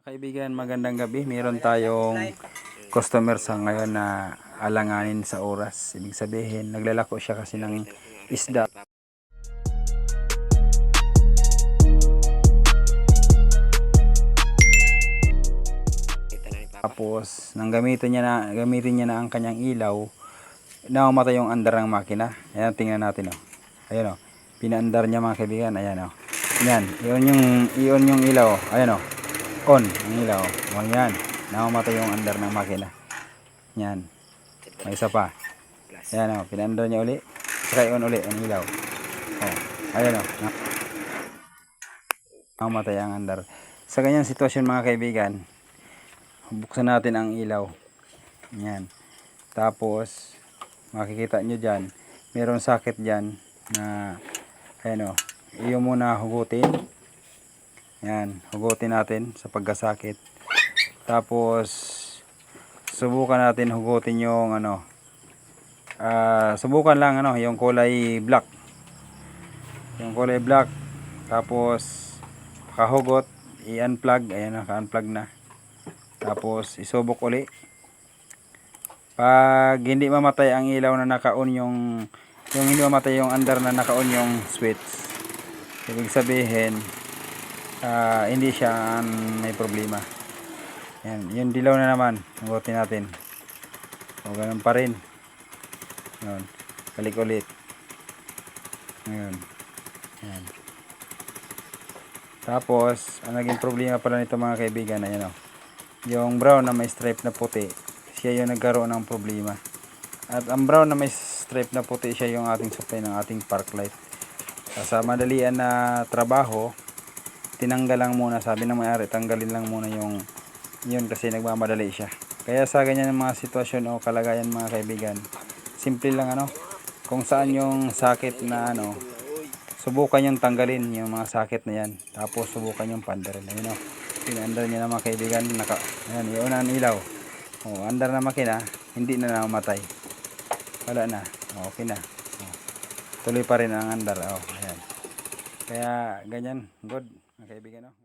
Kaibigan, magandang gabi. Meron tayong customer sa ngayon na alanganin sa oras. Ibig sabihin, naglalako siya kasi ng isda. Tapos, nang gamitin niya na, gamitin niya na ang kanyang ilaw, namamatay yung andar ng makina. Ayan, tingnan natin, oh. Ayan, oh. Pinaandar niya mga kaibigan. Ayan, oh. Yan, iyon yung, iyon yung ilaw. Ayan, oh. On, ang ilaw. Oh, yan. Namamatay yung andar ng makina. Yan. May isa pa. Ayan, oh. Pinaandar niya uli. Saka i-on uli ang ilaw. Oh. Ayan, oh. Na- Namamatay ang andar. Sa ganyang sitwasyon mga kaibigan, buksan natin ang ilaw. Yan. Tapos, makikita nyo dyan, meron sakit dyan na, ayan o, iyo muna hugutin. Yan, hugutin natin sa pagkasakit. Tapos, subukan natin hugutin yung ano, ah, subukan lang ano, yung kulay black. Yung kulay black. Tapos, kahugot, i-unplug, ayan naka-unplug na. Tapos isubok uli. Pag hindi mamatay ang ilaw na naka-on yung yung hindi mamatay yung under na naka-on yung switch. Ibig sabihin ah, hindi siya may problema. Yan, yung dilaw na naman, nugutin natin. O ganun pa rin. Yun. Balik ulit. Ngayon. Yan. Tapos, ang naging problema pala nito mga kaibigan, ayan o. Yung brown na may stripe na puti, siya yung nagkaroon ng problema. At ang brown na may stripe na puti, siya yung ating supply ng ating park light. Sa madalian na trabaho, tinanggal lang muna, sabi ng may-ari, tanggalin lang muna yung yun kasi nagmamadali siya. Kaya sa ganyan mga sitwasyon o kalagayan mga kaibigan, simple lang ano, kung saan yung sakit na ano, subukan yung tanggalin yung mga sakit na yan. Tapos subukan yung pandarin. Ayun o. Pinaandar niya na mga kaibigan. Naka, ayan, yun ang ilaw. O, andar na makina. Hindi na namatay. Wala na. Okay na. O, tuloy pa rin ang andar. O, ayan. Kaya ganyan. Good. Kaibigan o.